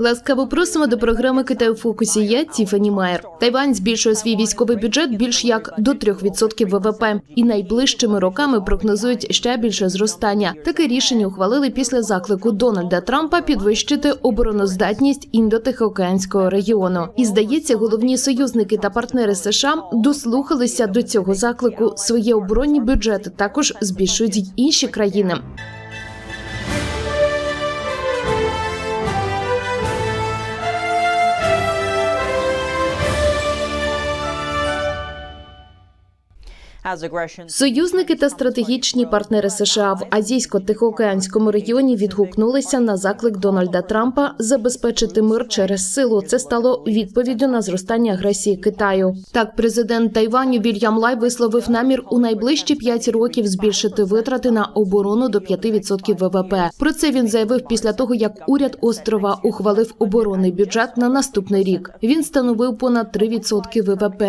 Ласкаво просимо до програми Китай у фокусі. Я Тіфані Майер. Тайвань збільшує свій військовий бюджет більш як до 3% ВВП, і найближчими роками прогнозують ще більше зростання. Таке рішення ухвалили після заклику Дональда Трампа підвищити обороноздатність індотихоокеанського регіону. І здається, головні союзники та партнери США дослухалися до цього заклику. Свої оборонні бюджети також збільшують й інші країни. Союзники та стратегічні партнери США в азійсько-тихоокеанському регіоні відгукнулися на заклик Дональда Трампа забезпечити мир через силу. Це стало відповіддю на зростання агресії Китаю. Так, президент Тайваню Вільям Лай висловив намір у найближчі п'ять років збільшити витрати на оборону до 5% ВВП. Про це він заявив після того, як уряд острова ухвалив оборонний бюджет на наступний рік. Він становив понад 3% ВВП.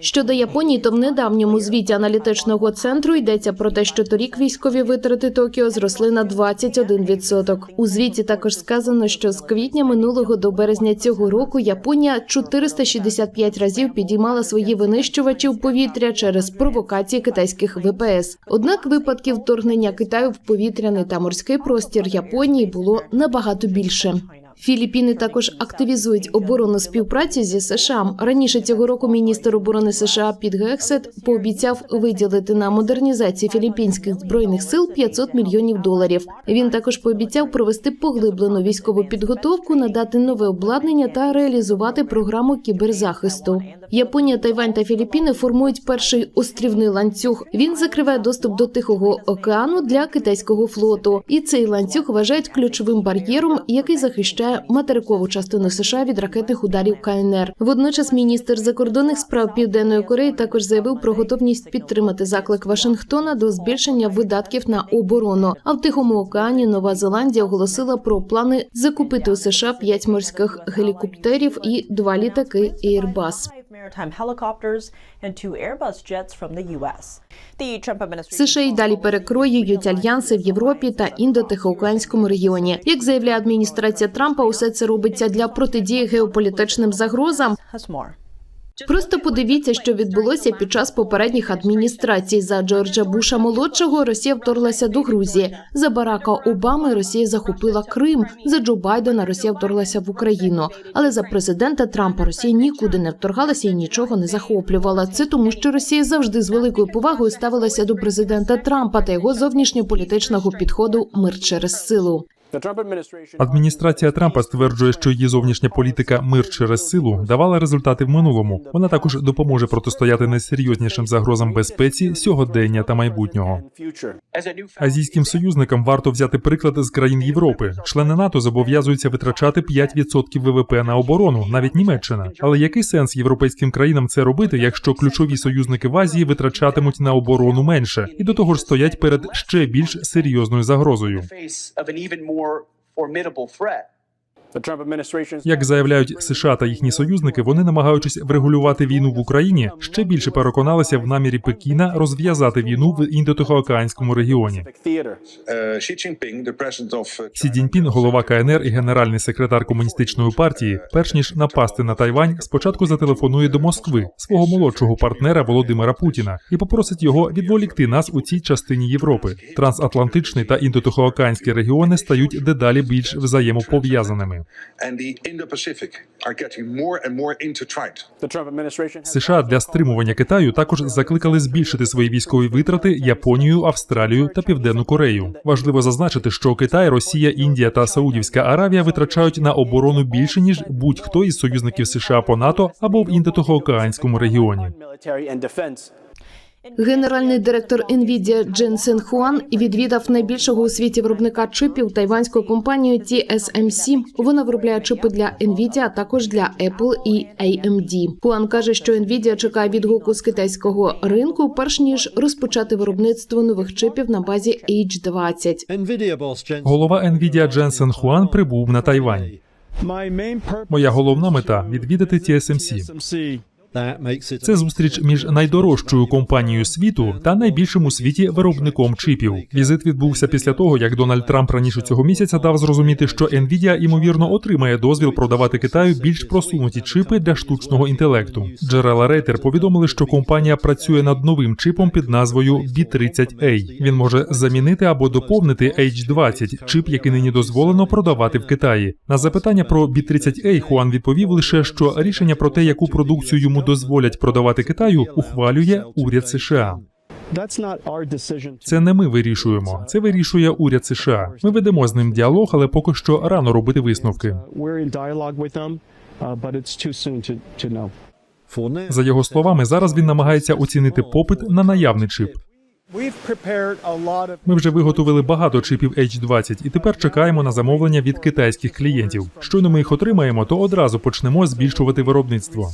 Щодо Японії, то в недавньому звіті аналітичного центру йдеться про те, що торік військові витрати Токіо зросли на 21%. У звіті також сказано, що з квітня минулого до березня цього року Японія 465 разів підіймала свої винищувачі в повітря через провокації китайських ВПС. Однак випадків вторгнення Китаю в повітряний та морський простір Японії було набагато більше. Філіппіни також активізують оборонну співпрацю зі США. Раніше цього року міністр оборони США Піт Гексет пообіцяв виділити на модернізацію філіппінських збройних сил 500 мільйонів доларів. Він також пообіцяв провести поглиблену військову підготовку, надати нове обладнання та реалізувати програму кіберзахисту. Японія, Тайвань та Філіппіни формують перший острівний ланцюг. Він закриває доступ до Тихого океану для китайського флоту, і цей ланцюг вважають ключовим бар'єром, який захищає материкову частину США від ракетних ударів КНР. Водночас міністр закордонних справ Південної Кореї також заявив про готовність підтримати заклик Вашингтона до збільшення видатків на оборону. А в Тихому океані Нова Зеландія оголосила про плани закупити у США п'ять морських гелікоптерів і два літаки Airbus. Maritime helicopters and two Airbus jets from the U.S. The Trump administration США й далі перекроюють альянси в Європі та індотихоокеанському регіоні. Як заявляє адміністрація Трампа, усе це робиться для протидії геополітичним загрозам. Просто подивіться, що відбулося під час попередніх адміністрацій. За Джорджа Буша молодшого Росія вторглася до Грузії. За Барака Обами Росія захопила Крим. За Джо Байдена Росія вторглася в Україну. Але за президента Трампа Росія нікуди не вторгалася і нічого не захоплювала. Це тому, що Росія завжди з великою повагою ставилася до президента Трампа та його зовнішньополітичного підходу мир через силу. Адміністрація Трампа стверджує, що її зовнішня політика мир через силу давала результати в минулому. Вона також допоможе протистояти найсерйознішим загрозам безпеці сьогодення та майбутнього. Азійським союзникам варто взяти приклад з країн Європи. Члени НАТО зобов'язуються витрачати 5% ВВП на оборону, навіть Німеччина. Але який сенс європейським країнам це робити, якщо ключові союзники в Азії витрачатимуть на оборону менше і до того ж стоять перед ще більш серйозною загрозою? more formidable threat. Як заявляють США та їхні союзники, вони намагаючись врегулювати війну в Україні, ще більше переконалися в намірі Пекіна розв'язати війну в індотихоокеанському регіоні. Сі Цзіньпін, голова КНР і генеральний секретар комуністичної партії, перш ніж напасти на Тайвань, спочатку зателефонує до Москви свого молодшого партнера Володимира Путіна і попросить його відволікти нас у цій частині Європи. Трансатлантичний та індотихоокеанські регіони стають дедалі більш взаємопов'язаними. США для стримування Китаю також закликали збільшити свої військові витрати Японію, Австралію та Південну Корею. Важливо зазначити, що Китай, Росія, Індія та Саудівська Аравія витрачають на оборону більше ніж будь-хто із союзників США по НАТО або в індотихоокеанському регіоні. Генеральний директор Nvidia Дженсен Хуан відвідав найбільшого у світі виробника чипів тайванську компанію TSMC. Вона виробляє чипи для Nvidia, а також для Apple і AMD. Хуан каже, що Nvidia чекає відгуку з китайського ринку, перш ніж розпочати виробництво нових чипів на базі H20. NVIDIA boss Jensen. Голова Nvidia Дженсен Хуан прибув на Тайвань. Моя головна мета відвідати TSMC. Це зустріч між найдорожчою компанією світу та найбільшим у світі виробником чипів. Візит відбувся після того, як Дональд Трамп раніше цього місяця дав зрозуміти, що Nvidia, ймовірно отримає дозвіл продавати Китаю більш просунуті чипи для штучного інтелекту. Джерела Рейтер повідомили, що компанія працює над новим чипом під назвою B30A. Він може замінити або доповнити H20, чип, який нині дозволено продавати в Китаї. На запитання про B30A Хуан відповів лише, що рішення про те, яку продукцію йому дозволять продавати Китаю, ухвалює уряд США. Це не ми вирішуємо, це вирішує уряд США. Ми ведемо з ним діалог, але поки що рано робити висновки. Uh. За його словами, зараз він намагається оцінити попит на наявний чип. Ми вже виготовили багато чипів H20 і тепер чекаємо на замовлення від китайських клієнтів. Щойно ми їх отримаємо, то одразу почнемо збільшувати виробництво.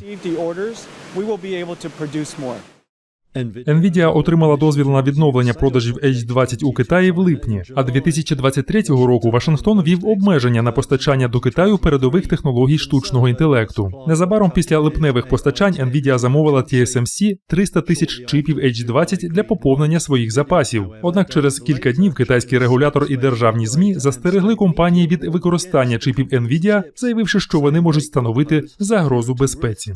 Nvidia отримала дозвіл на відновлення продажів H20 у Китаї в липні, а 2023 року Вашингтон вів обмеження на постачання до Китаю передових технологій штучного інтелекту. Незабаром після липневих постачань Nvidia замовила TSMC 300 тисяч чипів H20 для поповнення своїх запасів. Однак через кілька днів китайський регулятор і державні змі застерегли компанії від використання чипів Nvidia, заявивши, що вони можуть становити загрозу безпеці.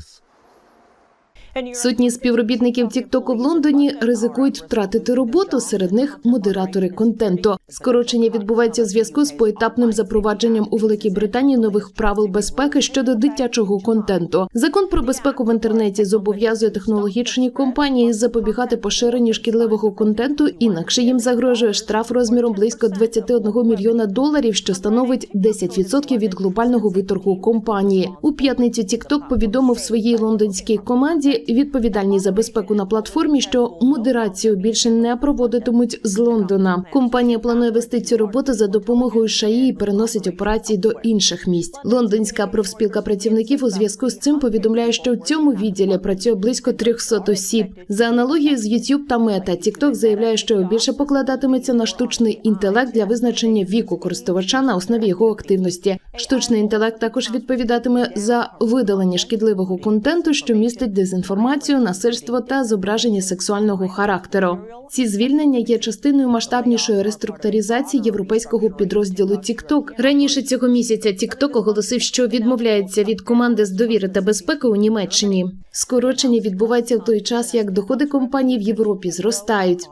Сотні співробітників TikTok в Лондоні ризикують втратити роботу. Серед них модератори контенту. Скорочення відбувається у зв'язку з поетапним запровадженням у Великій Британії нових правил безпеки щодо дитячого контенту. Закон про безпеку в інтернеті зобов'язує технологічні компанії запобігати поширенню шкідливого контенту, інакше їм загрожує штраф розміром близько 21 мільйона доларів, що становить 10% від глобального виторгу компанії. У п'ятницю TikTok повідомив своїй лондонській команді, відповідальній за безпеку на платформі, що модерацію більше не проводитимуть з Лондона. Компанія планує вести цю роботу за допомогою ШАІ і переносить операції до інших місць. Лондонська профспілка працівників у зв'язку з цим повідомляє, що у цьому відділі працює близько 300 осіб. За аналогією з YouTube та Meta, TikTok заявляє, що більше покладатиметься на штучний інтелект для визначення віку користувача на основі його активності. Штучний інтелект також відповідатиме за видалення шкідливого контенту, що містить дезінформацію, насильство та зображення сексуального характеру. Ці звільнення є частиною масштабнішої реструктуризації європейського підрозділу TikTok. Раніше цього місяця TikTok оголосив, що відмовляється від команди з довіри та безпеки у Німеччині. Скорочення відбувається в той час, як доходи компаній в Європі зростають.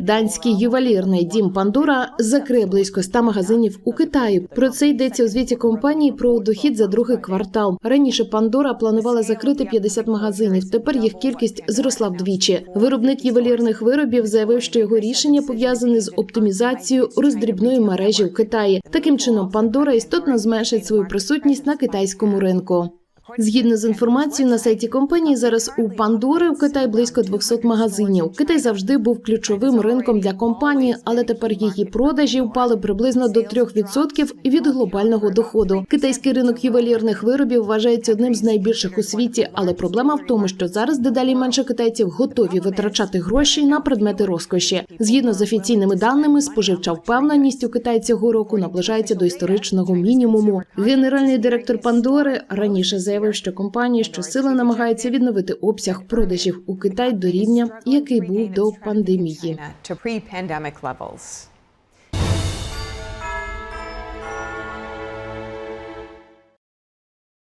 Данський ювелірний дім Пандора закриє близько 100 магазинів у Китаї. Про це йдеться у звіті компанії про дохід за другий квартал. Раніше Пандора планувала закрити 50 магазинів. Тепер їх кількість зросла вдвічі. Виробник ювелірних виробів заявив, що його рішення пов'язане з оптимізацією роздрібної мережі в Китаї. Таким чином, Пандора істотно зменшить свою присутність на китайському ринку. Згідно з інформацією на сайті компанії, зараз у Пандори в Китаї близько 200 магазинів. Китай завжди був ключовим ринком для компанії, але тепер її продажі впали приблизно до 3% від глобального доходу. Китайський ринок ювелірних виробів вважається одним з найбільших у світі, але проблема в тому, що зараз дедалі менше китайців готові витрачати гроші на предмети розкоші. Згідно з офіційними даними, споживча впевненість у Китаї цього року наближається до історичного мінімуму. Генеральний директор Пандори раніше заявив, що компанія щосили намагається відновити обсяг продажів у Китай до рівня, який був до пандемії.